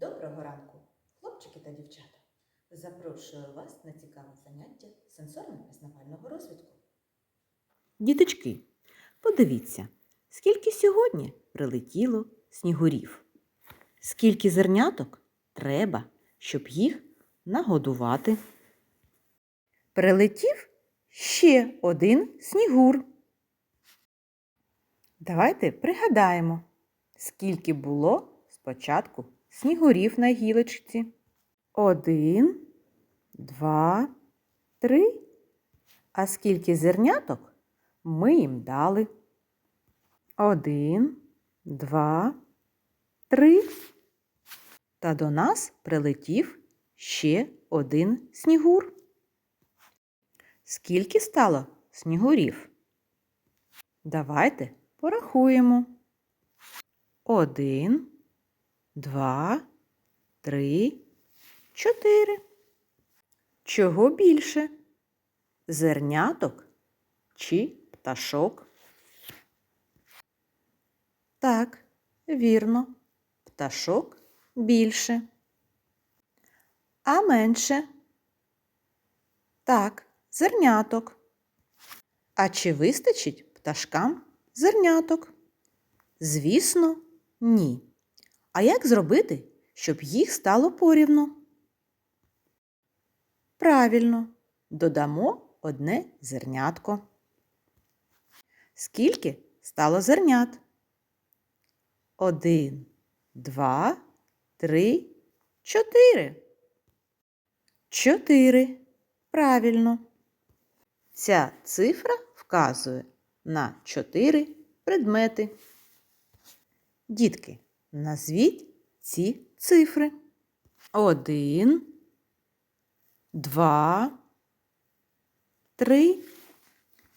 Доброго ранку, хлопчики та дівчата. Запрошую вас на цікаве заняття сенсорно-пізнавального розвитку. Діточки, подивіться, скільки сьогодні прилетіло снігурів. Скільки зерняток треба, щоб їх нагодувати. Прилетів ще один снігур. Давайте пригадаємо, скільки було спочатку снігурів на гілочці. Один, два, три. А скільки зерняток ми їм дали? Один, два, три. Та до нас прилетів ще один снігур. Скільки стало снігурів? Давайте порахуємо. Один, два, три, чотири. Чого більше? Зерняток чи пташок? Так, вірно, пташок більше. А менше? Так, зерняток. А чи вистачить пташкам зерняток? Звісно, ні. А як зробити, щоб їх стало порівну? Правильно, додамо одне зернятко. Скільки стало зернят? Один, два, три, чотири. Чотири. Правильно. Ця цифра вказує на чотири предмети. Дітки, назвіть ці цифри. Один, два, три.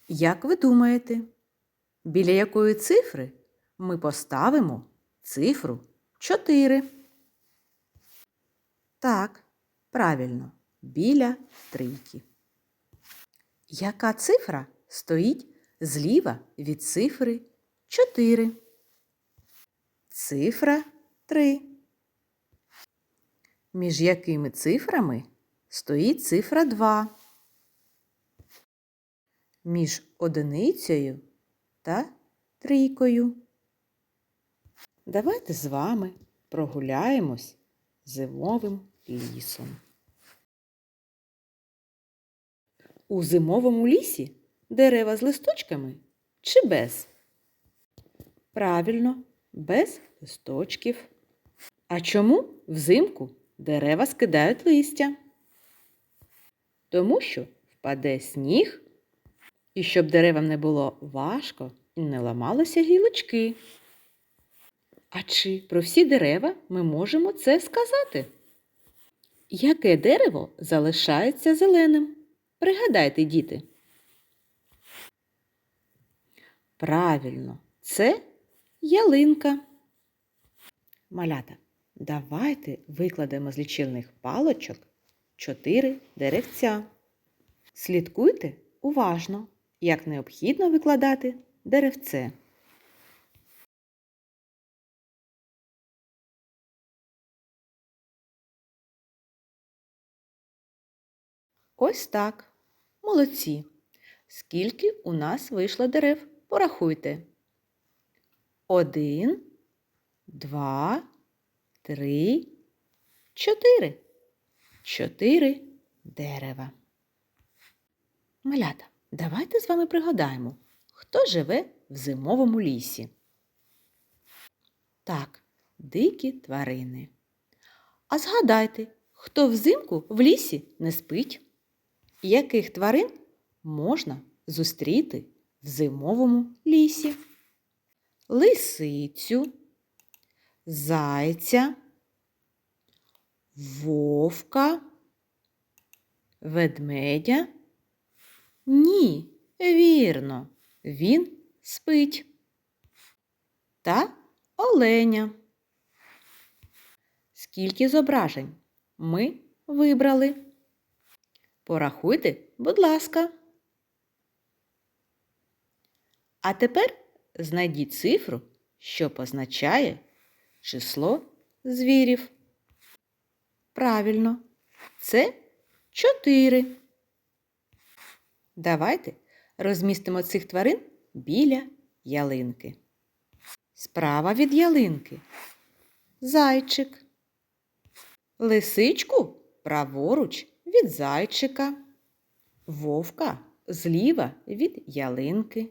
Як ви думаєте, біля якої цифри ми поставимо цифру 4? Так, правильно, біля трійки. Яка цифра стоїть зліва від цифри 4? Цифра 3. Між якими цифрами стоїть цифра 2? Між одиницею та трійкою. Давайте з вами прогуляємось зимовим лісом. У зимовому лісі дерева з листочками чи без? Правильно, без листочків. А чому взимку дерева скидають листя? Тому що впаде сніг, і щоб деревам не було важко і не ламалися гілочки. А чи про всі дерева ми можемо це сказати? Яке дерево залишається зеленим? Пригадайте, діти. Правильно, це ялинка. Малята, давайте викладемо з лічильних палочок чотири деревця. Слідкуйте уважно, як необхідно викладати деревце. Ось так. Молодці. Скільки у нас вийшло дерев? Порахуйте. Один, два, три, чотири. Чотири дерева. Малята, давайте з вами пригадаємо, хто живе в зимовому лісі. Так, дикі тварини. А згадайте, хто взимку в лісі не спить? Яких тварин можна зустріти в зимовому лісі? Лисицю, зайця, вовка, ведмедя? Ні, вірно, він спить. Та оленя. Скільки зображень ми вибрали? Порахуйте, будь ласка. А тепер знайдіть цифру, що позначає число звірів. Правильно, це чотири. Давайте розмістимо цих тварин біля ялинки. Справа від ялинки. Зайчик. Лисичку праворуч від зайчика. Вовка зліва від ялинки.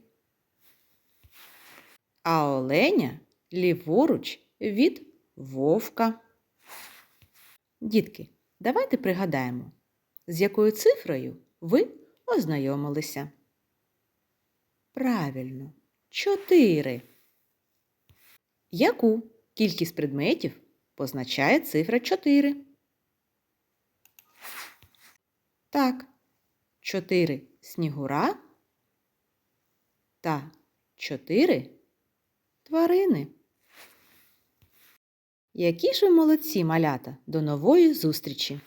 А оленя ліворуч від вовка. Дітки, давайте пригадаємо, з якою цифрою ви ознайомилися. Правильно, чотири. Яку кількість предметів позначає цифра 4? Так, 4 снігура та 4 тварини. Які ж ви молодці, малята, до нової зустрічі!